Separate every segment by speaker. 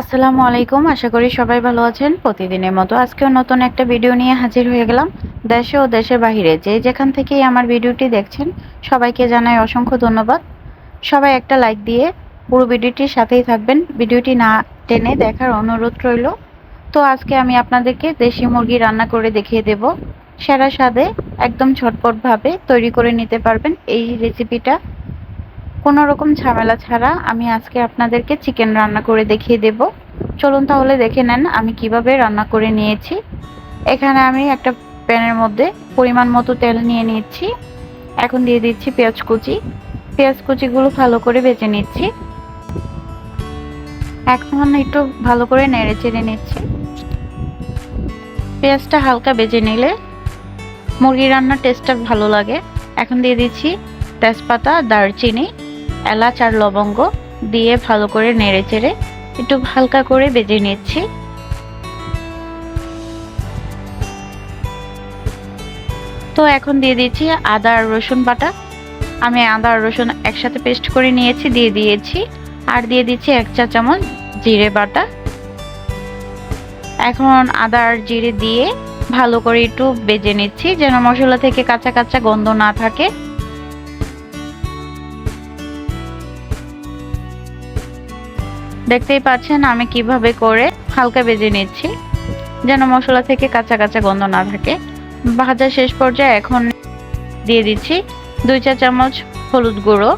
Speaker 1: আসসালামু আলাইকুম। আশা করি সবাই ভালো আছেন। প্রতিদিনের মতো আজকেও নতুন একটা ভিডিও নিয়ে হাজির হয়ে গেলাম দেশে ও দেশের বাহিরে। যে যেখান থেকেই আমার ভিডিওটি দেখছেন, সবাইকে জানাই অসংখ্য ধন্যবাদ। সবাই একটা লাইক দিয়ে পুরো ভিডিওটির সাথেই থাকবেন। ভিডিওটি না টেনে দেখার অনুরোধ রইল। তো আজকে আমি আপনাদেরকে দেশি মুরগি রান্না করে দেখিয়ে দেব। সেরা স্বাদে একদম ঝটপটভাবে তৈরি করে নিতে পারবেন। এই রেসিপিটা কোনো রকম ঝামেলা ছাড়া আমি আজকে আপনাদেরকে চিকেন রান্না করে দেখিয়ে দেব। চলুন তাহলে দেখে নেন আমি কীভাবে রান্না করে নিয়েছি। এখানে আমি একটা প্যানের মধ্যে পরিমাণ মতো তেল নিয়ে নিচ্ছি। এখন দিয়ে দিচ্ছি পেঁয়াজ কুচি। পেঁয়াজ কুচিগুলো ভালো করে বেজে নিচ্ছি। এখন একটু ভালো করে নেড়ে চেড়ে নিচ্ছি। পেঁয়াজটা হালকা বেজে নিলে মুরগি রান্নার টেস্টটা ভালো লাগে। এখন দিয়ে দিচ্ছি তেজপাতা, দারচিনি এলাচ আর লবঙ্গ দিয়ে ভালো করে নেড়ে চেড়ে একটু হালকা করে বেজে নিচ্ছি। তো এখন দিয়ে দিচ্ছি আদা আর রসুন বাটা। আমি আদা আর রসুন একসাথে পেস্ট করে নিয়েছি, দিয়ে দিয়েছি। আর দিয়ে দিচ্ছি এক চা চামচ জিরে বাটা। এখন আদা আর জিরে দিয়ে ভালো করে একটু বেজে নিচ্ছি, যেন মশলা থেকে কাঁচা কাঁচা গন্ধ না থাকে। দেখতেই পাচ্ছেন আমি কীভাবে করে হালকা বেজে নিচ্ছি, যেন মশলা থেকে কাঁচা কাঁচা গন্ধ না থাকে। ভাজা শেষ পর্যায়ে এখন দিয়ে দিচ্ছি দুই চা চামচ হলুদ গুঁড়ো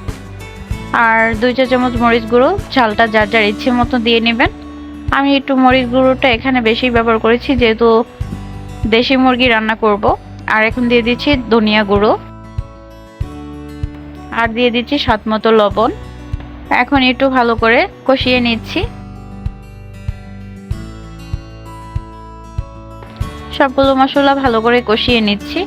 Speaker 1: আর দুই চা চামচ মরিচ গুঁড়ো। ঝালটা যার যার ইচ্ছে মতো দিয়ে নেবেন। আমি একটু মরিচ গুঁড়োটা এখানে বেশি ব্যবহার করেছি, যেহেতু দেশি মুরগি রান্না করব। আর এখন দিয়ে দিচ্ছি ধনিয়া গুঁড়ো। আর দিয়ে দিচ্ছি স্বাদ মতো লবণ। এখন একটু ভালো করে কষিয়ে নিচ্ছি। সবগুলো মশলা ভালো করে কষিয়ে নিচ্ছি।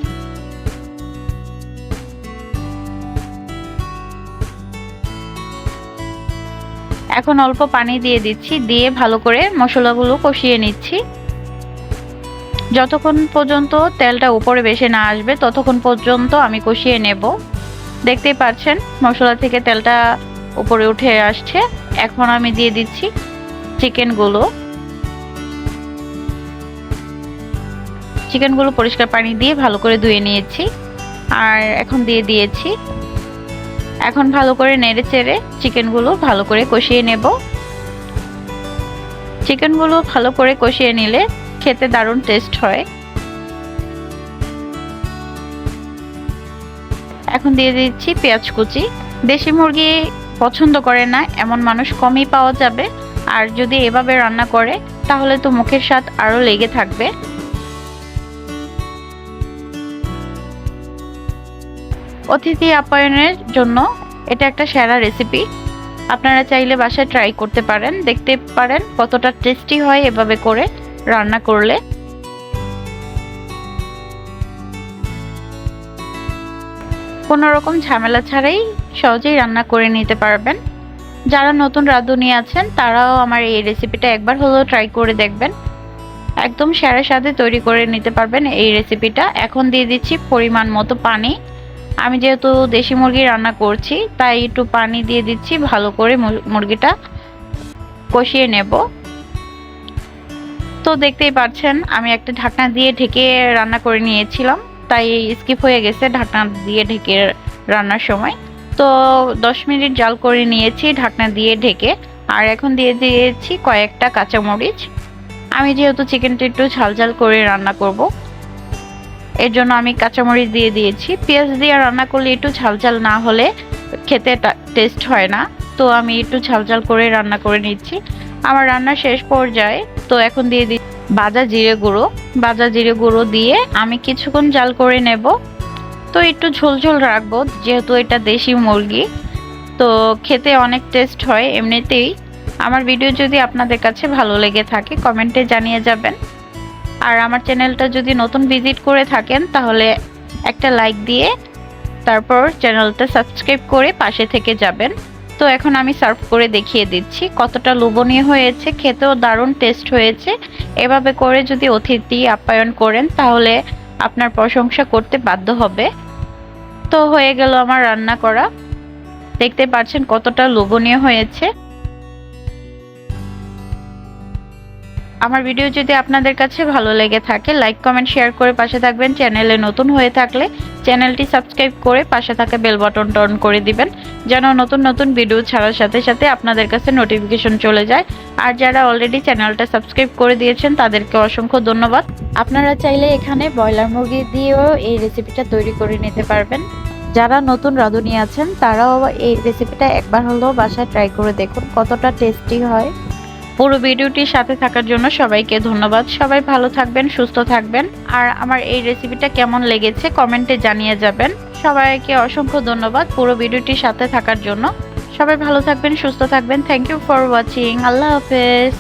Speaker 1: এখন অল্প পানি দিয়ে দিচ্ছি, দিয়ে ভালো করে মশলাগুলো কষিয়ে নিচ্ছি। যতক্ষণ পর্যন্ত তেলটা উপরে বেশি না আসবে, ততক্ষণ পর্যন্ত আমি কষিয়ে নেব। দেখতেই পাচ্ছেন, মশলা থেকে তেলটা উপরে উঠে আসছে। এখন আমি দিয়ে দিচ্ছি চিকেনগুলো। চিকেনগুলো পরিষ্কার পানি দিয়ে ভালো করে ধুয়ে নিয়েছি। আর এখন দিয়ে দিয়েছি। এখন ভালো করে নেড়ে চেড়ে চিকেনগুলো ভালো করে কষিয়ে নেব। চিকেনগুলো ভালো করে কষিয়ে নিলে খেতে দারুণ টেস্ট হয়। এখন দিয়ে দিচ্ছি পেঁয়াজ কুচি। দেশি মুরগি পছন্দ করে না, এমন মানুষ কমই পাওয়া যাবে। আর যদি এভাবে রান্না করে, তাহলে তো মুখের স্বাদ আরও লেগে থাকবে। অতিথি আপ্যায়নের জন্য এটা একটা সেরা রেসিপি আপনারা চাইলে বাসায় ট্রাই করতে পারেন, দেখতে পারেন কতটা টেস্টি হয় এভাবে করে রান্না করলে। কোনো রকম ঝামেলা ছাড়াই সহজেই রান্না করে নিতে পারবেন। যারা নতুন রাঁধুনি আছেন, তারাও আমার এই রেসিপিটা একবার হলেও ট্রাই করে দেখবেন। একদম সেরা স্বাদে তৈরি করে নিতে পারবেন এই রেসিপিটা এখন দিয়ে দিচ্ছি পরিমাণ মতো পানি। আমি যেহেতু দেশি মুরগি রান্না করছি, তাই একটু পানি দিয়ে দিচ্ছি, ভালো করে মুরগিটা কষিয়ে নেব। তো দেখতেই পাচ্ছেন, আমি একটা ঢাকনা দিয়ে ঢেকে রান্না করে নিয়েছিলাম। তাই স্কিপ হয়ে গেছে ঢাকনা দিয়ে ঢেকে রান্নার সময়। তো দশ মিনিট জাল করে নিয়েছি ঢাকনা দিয়ে ঢেকে। আর এখন দিয়ে দিয়েছি কয়েকটা কাঁচামরিচ। আমি যেহেতু চিকেনটা একটু ঝাল ঝাল করে রান্না করব, এর জন্য আমি কাঁচামরিচ দিয়ে দিয়েছি। পেঁয়াজ দিয়ে রান্না করলে একটু ঝাল ঝাল না হলে খেতে টেস্ট হয় না। তো আমি একটু ঝাল ঝাল করে রান্না করে নিচ্ছি। আমার রান্না শেষ পর্যায়ে, তো এখন দিয়ে দিই বাজা জিরে গুঁড়ো। বাজা জিরে গুঁড়ো দিয়ে আমি কিছুক্ষণ জাল করে নেব। তো একটু ঝোল ঝোল রাখব, যেহেতু এটা দেশি মুরগি। তো খেতে অনেক টেস্ট হয় এমনিতেই। আমার ভিডিও যদি আপনাদের কাছে ভালো লেগে থাকে কমেন্টে জানিয়ে যাবেন। আর আমার চ্যানেলটা যদি নতুন ভিজিট করে থাকেন, তাহলে একটা লাইক দিয়ে তারপর চ্যানেলটা সাবস্ক্রাইব করে পাশে থেকে যাবেন। তো এখন আমি সার্ভ করে দেখিয়ে দিচ্ছি কতটা লোভনীয় হয়েছে, খেতেও দারুণ টেস্ট হয়েছে। এভাবে করে যদি অতিথি আপ্যায়ন করেন তাহলে আপনার প্রশংসা করতে বাধ্য হবে। তো হয়ে গেল আমার রান্না করা। দেখতে পাচ্ছেন কতটা লোভনীয় হয়েছে। আমার ভিডিও যদি আপনাদের কাছে ভালো লেগে থাকে লাইক কমেন্ট শেয়ার করে পাশে থাকবেন। চ্যানেলে নতুন হয়ে থাকলে চ্যানেলটি সাবস্ক্রাইব করে পাশে থাকা বেল বাটনটা অন করে দিবেন, যেন নতুন নতুন ভিডিও ছাড়ার সাথে সাথে আপনাদের কাছে নোটিফিকেশন চলে যায়। আর যারা অলরেডি চ্যানেলটা সাবস্ক্রাইব করে দিয়েছেন, তাদেরকে অসংখ্য ধন্যবাদ। আপনারা চাইলে এখানে ব্রয়লার মুরগি দিয়েও এই রেসিপিটা তৈরি করে নিতে পারবেন। যারা নতুন রাঁধুনি আছেন, তারাও এই রেসিপিটা একবার হলেও বাসায় ট্রাই করে দেখুন, কতটা টেস্টি হয়। পুরো ভিডিওটির সাথে থাকার জন্য সবাইকে ধন্যবাদ। সবাই ভালো থাকবেন, সুস্থ থাকবেন। আর আমার এই রেসিপিটা কেমন লেগেছে কমেন্টে জানিয়ে যাবেন। সবাইকে অসংখ্য ধন্যবাদ পুরো ভিডিওটির সাথে থাকার জন্য। সবাই ভালো থাকবেন, সুস্থ থাকবেন। থ্যাংক ইউ ফর ওয়াচিং আল্লাহ হাফেজ।